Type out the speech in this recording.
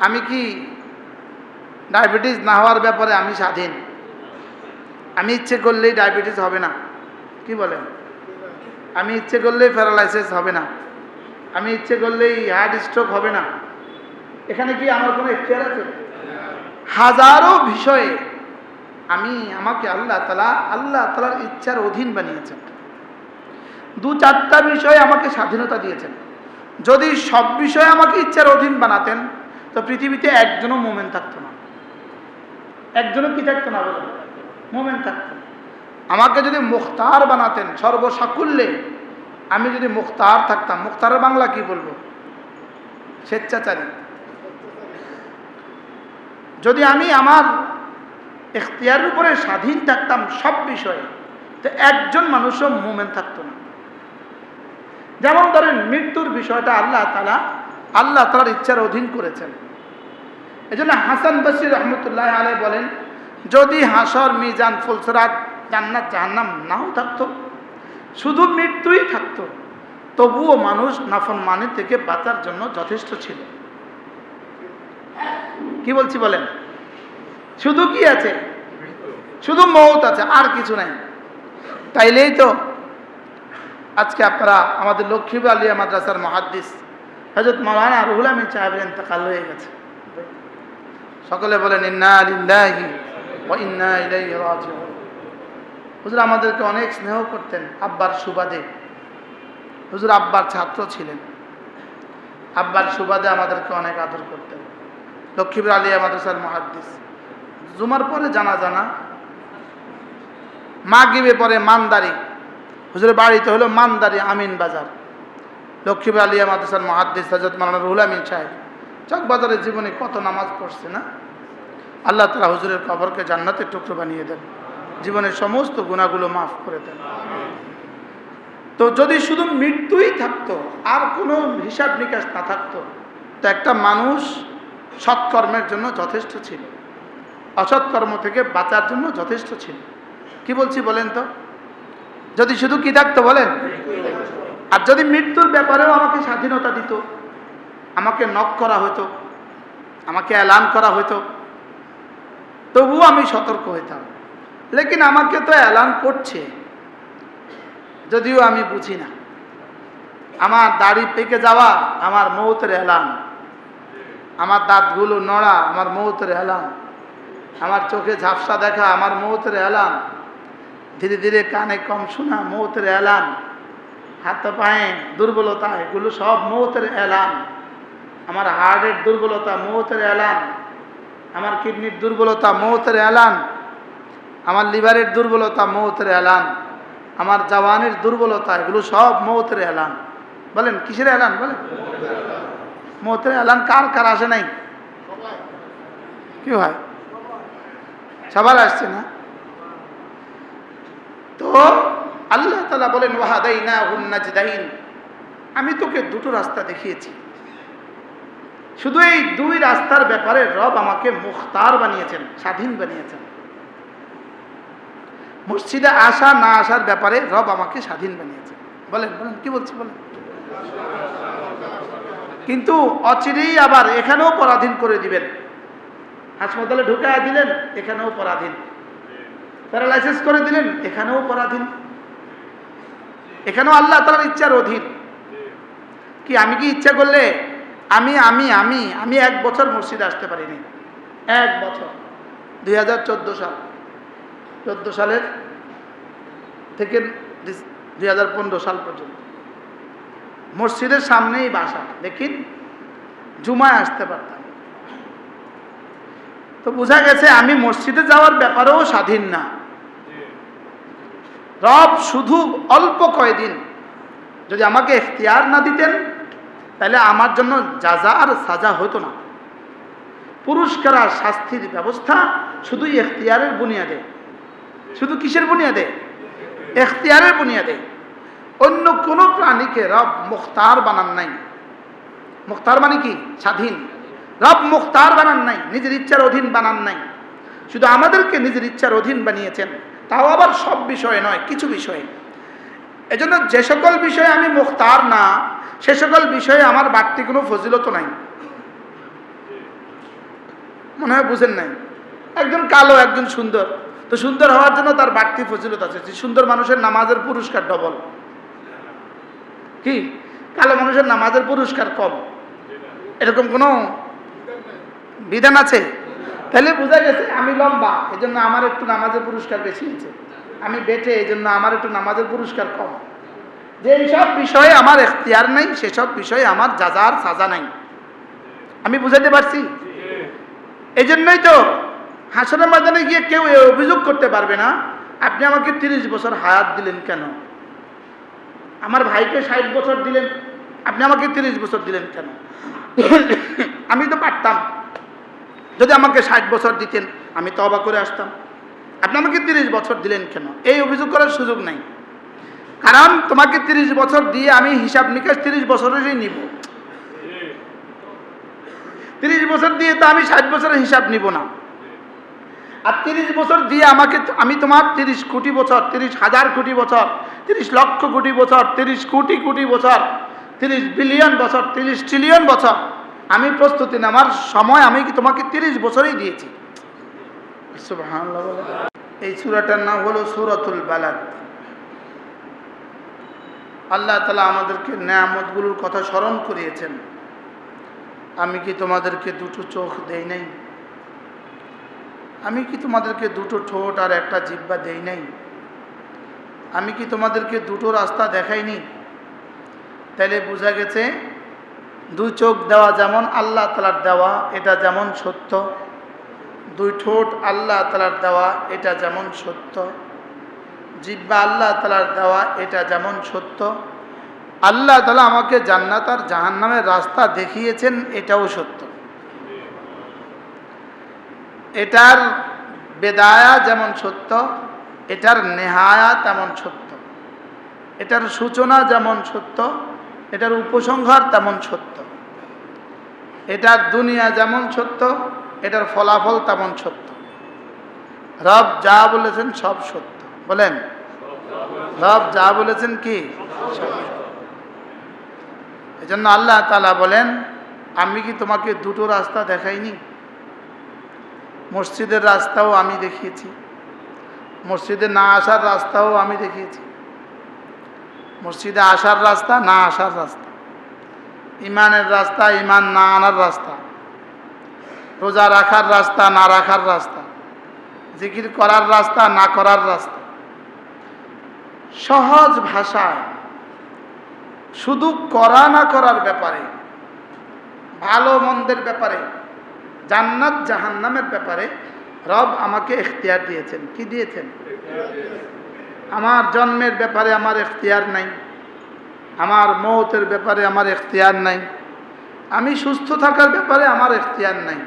আমি কি ডায়াবেটিস না হওয়ার ব্যাপারে আমি স্বাধীন? আমি ইচ্ছে করলেই ডায়াবেটিস হবে না। কি বলেন? আমি ইচ্ছে করলেই প্যারালাইসিস হবে না। আমি ইচ্ছে করলেই হার্ট স্ট্রোক হবে না। এখানে কি আমার কোনো এখতিয়ার আছে? হাজারো বিষয়ে আমি আমাকে আল্লাহ তালা আল্লাহ তালার ইচ্ছার অধীন বানিয়েছেন। দু চারটা বিষয়ে আমাকে স্বাধীনতা দিয়েছেন। যদি সব বিষয়ে আমাকে ইচ্ছার অধীন বানাতেন তো পৃথিবীতে একজনও মোমেন্ট থাকতো না। একজনও কি থাকতো না মোমেন্ট থাকতো। আমাকে যদি মুখতার বানাতেন সর্বসাকুল্যে, আমি যদি মুখতার থাকতাম, মুখতারের বাংলা কি বলব? স্বেচ্ছাচারী। যদি আমি আমার এখতিয়ারের উপরে স্বাধীন থাকতাম সব বিষয়ে, তো একজন মানুষও মোমেন্ট থাকতো না। যেমন ধরেন মৃত্যুর বিষয়টা আল্লাহ তালা আল্লাহ তার ইচ্ছার অধীন করেছেন। এই জন্য হাসান বসির রহমতুল্লাহ আলাই বলেন, যদি হাসর, মিজান, ফুলসরাত জান্নাত, জাহান্নাম নাও থাকতো, শুধু মৃত্যুই থাকতো, তবুও মানুষ নাফন মানে থেকে বাঁচার জন্য যথেষ্ট ছিল। কি বলছি বলেন? শুধু কি আছে? শুধু মৌত আছে, আর কিছু নাই। তাইলেই তো আজকে আপনারা আমাদের লক্ষ্মীব আলিয়া মাদ্রাসার মহাদ্দিস হজরত মৌলানা রুহুল আমিন সাহেবের ইন্তকাল হয়ে গেছে। সকলে বলেন হুজুর আমাদেরকে অনেক স্নেহ করতেন আব্বার সুবাদে। হুজুর আব্বার ছাত্র ছিলেন। আব্বার সুবাদে আমাদেরকে অনেক আদর করতেন। লক্ষ্মীপুর আলিয়া মাদ্রাসার মহাদ্দিস। জুমার পরে জানা জানা মাগিবে পরে মানদারি। হুজুরের বাড়িতে হলো মানদারি আমিন বাজার। লক্ষ্মীপুর আলিয়া মাদ্রাসার মহাদ্দিস হজরত মালানা রুহুল আমিন সাহেব। চকবাজারের জীবনে কত নামাজ পড়ছে, না? আল্লাহ তালা হুজুরের কবরকে জান্নাতের টুকরো বানিয়ে দেন। জীবনের সমস্ত গুণাগুলো মাফ করে দেন। তো যদি শুধু মৃত্যুই থাকতো, আর কোনো হিসাব নিকাশ না থাকতো, তো একটা মানুষ সৎকর্মের জন্য যথেষ্ট ছিল। অসৎকর্ম থেকে বাঁচার জন্য যথেষ্ট ছিল। কি বলছি বলেন তো? যদি শুধু কি থাকতো বলেন? আর যদি মৃত্যুর ব্যাপারেও আমাকে স্বাধীনতা দিত, আমাকে নক করা হতো, আমাকে অ্যালান করা হতো, তবুও আমি সতর্ক হইতাম। লেকিন আমাকে তো অ্যালান করছে, যদিও আমি বুঝি না। আমার দাড়ি পেকে যাওয়া আমার মৌতের এলান আমার দাঁতগুলো নড়া আমার মৌতের এলান আমার চোখে ঝাপসা দেখা আমার মৌতের এলান ধীরে ধীরে কানে কম শোনা মৌতের এলান হাত পায়ে দুর্বলতা, এগুলো সব মৌতের এলান। আমার হার্টের দুর্বলতা, মৌতের এলান। আমার কিডনির দুর্বলতা, মৌতের এলান। আমার লিভারের দুর্বলতা, মৌতের এলান। আমার জওয়ানের দুর্বলতা, এগুলো সব মৌতের এলান। বলেন, কিসের এলান বলেন? মৌতের এলান কার কার আসে নাই? কি হয়? সবার আসছে না? তো আল্লাহ তালা বলেন ওয়াহাদাই না হুন্নাজদাইন আমি তোকে দুটো রাস্তা দেখিয়েছি। শুধু এই দুই রাস্তার ব্যাপারে রব আমাকে মুখতার বানিয়েছেন, স্বাধীন বানিয়েছেন। মসজিদে আসা না আসার ব্যাপারে রব আমাকে স্বাধীন বানিয়েছেন। বলেন বলেন, কি বলছি, বলেন? কিন্তু অচিরেই আবার এখানেও পরাধীন করে দিবেন। হাসপাতালে ঢুকায় দিলেন, এখানেও পরাধীন। প্যারালাইসিস করে দিলেন, এখানেও পরাধীন। এখানেও আল্লাহ তালার ইচ্ছার অধীন। কি, আমি কি ইচ্ছা করলে আমি আমি আমি আমি এক বছর মসজিদে আসতে পারিনি? এক বছর। দুই হাজার চোদ্দ সাল। চোদ্দ সালের থেকে দুই হাজার পনেরো সাল পর্যন্ত। মসজিদের সামনেই বাসা। দেখিন জুমায় আসতে পারতাম। তো বোঝা গেছে আমি মসজিদে যাওয়ার ব্যাপারেও স্বাধীন না। রব শুধু অল্প কয়দিন। যদি আমাকে এখতিয়ার না দিতেন, তাহলে আমার জন্য যাজা আর সাজা হতো না। পুরস্কার আর শাস্তির ব্যবস্থা শুধুই এখতিয়ারের বুনিয়াদে। শুধু কিসের বুনিয়াদে? এখতিয়ারের বুনিয়াদে। অন্য কোনো প্রাণীকে রব মুখতার বানান নাই। মুখতার মানে কি? স্বাধীন। রব মুখতার বানান নাই, নিজের ইচ্ছার অধীন বানান নাই। শুধু আমাদেরকে নিজের ইচ্ছার অধীন বানিয়েছেন। তাও আবার সব বিষয়ে নয়, কিছু বিষয়ে। এজন্য যে সকল বিষয়ে আমি মুখতার না, সে সকল বিষয়ে আমার বাড়তি কোনো ফজিলত নাই। মনে হয় বুঝেন নাই? একজন কালো, একজন সুন্দর। তো সুন্দর হওয়ার জন্য তার বাড়তি ফজিলত আছে। যে সুন্দর মানুষের নামাজের পুরস্কার ডবল। কি? কালো মানুষের নামাজের পুরস্কার কম। এরকম কোনো বিধান আছে? তাহলে বোঝা গেছে আমি লম্বা এই জন্য আমার একটু নামাজের পুরস্কার বেশি আছে। আমি বেটে এই জন্য আমার একটু নামাজের পুরস্কার কম। যে সব বিষয়ে আমার এখতিয়ার নেই সেসব বিষয়ে আমার যাজার সাজা নাই। আমি বুঝাতে পারছি? এই জন্যই তো হাসনের ময়দানে গিয়ে কেউ অভিযোগ করতে পারবে না, আপনি আমাকে তিরিশ বছর হায়াত দিলেন কেন? আমার ভাইকে ষাট বছর দিলেন, আপনি আমাকে তিরিশ বছর দিলেন কেন? আমি তো পারতাম। যদি আমাকে ষাট বছর দিতেন, আমি তবা করে আসতাম। আপনি আমাকে তিরিশ বছর দিলেন কেন? এই অভিযোগ করার সুযোগ নাই। কারণ তোমাকে তিরিশ বছর দিয়ে আমি হিসাব নিকাশ তিরিশ বছরেরই নিব। তিরিশ বছর দিয়ে তো আমি ষাট বছরের হিসাব নিব না। আর তিরিশ বছর দিয়ে আমাকে আমি তোমার তিরিশ কোটি বছর, তিরিশ হাজার কোটি বছর, তিরিশ লক্ষ কোটি বছর, তিরিশ কোটি কোটি বছর, তিরিশ বিলিয়ন বছর, তিরিশ ট্রিলিয়ন বছর আমি প্রস্তুতি নেওয়ার সময় আমি কি তোমাকে তিরিশ বছরই দিয়েছি? এই সুরাটার নাম হলো সুরাতুল বালাদ। আল্লাহ তালা আমাদেরকে নেয়ামতগুলোর কথা স্মরণ করিয়েছেন। আমি কি তোমাদেরকে দুটো চোখ দেই নাই? আমি কি তোমাদেরকে দুটো ঠোঁট আর একটা জিব্বা দেই নাই? আমি কি তোমাদেরকে দুটো রাস্তা দেখাইনি? তাহলে বোঝা গেছে দুই চোখ দেওয়া যেমন আল্লাহ তালার দেওয়া, এটা যেমন সত্য। দুই ঠোঁট আল্লাহ তালার দেওয়া, এটা যেমন সত্য। জিব্বা আল্লাহ তালার দেওয়া, এটা যেমন সত্য। আল্লাহ তালা আমাকে জান্নাত আর জাহান্নামের রাস্তা দেখিয়েছেন, এটাও সত্য। এটার বেদায়া যেমন সত্য, এটার নেহায়া তেমন সত্য। এটার সূচনা যেমন সত্য এটার উপসংহার তেমন সত্য। এটার দুনিয়া যেমন সত্য, এটার ফলাফল তেমন সত্য। রব যা বলেছেন সব সত্য। বলেন, রব যা বলেছেন কি? এই জন্য আল্লাহ তালা বলেন, আমি কি তোমাকে দুটো রাস্তা দেখাইনি? মসজিদের রাস্তাও আমি দেখিয়েছি। মসজিদে না আসার রাস্তাও আমি দেখিয়েছি। মসজিদে আসার রাস্তা, না আসার রাস্তা। ইমানের রাস্তা, ইমান না আনার রাস্তা। রোজা রাখার রাস্তা, না রাখার রাস্তা। জিকির করার রাস্তা, না করার রাস্তা। সহজ ভাষায় শুধু করা না করার ব্যাপারে, ভালো মন্দের ব্যাপারে, জান্নাত জাহান্নামের ব্যাপারে রব আমাকে এখতিয়ার দিয়েছেন। কি দিয়েছেন? আমার জন্মের ব্যাপারে আমার এখতিয়ার নাই। আমার মৌতের ব্যাপারে আমার এখতিয়ার নাই। আমি সুস্থ থাকার ব্যাপারে আমার এখতিয়ার নাই।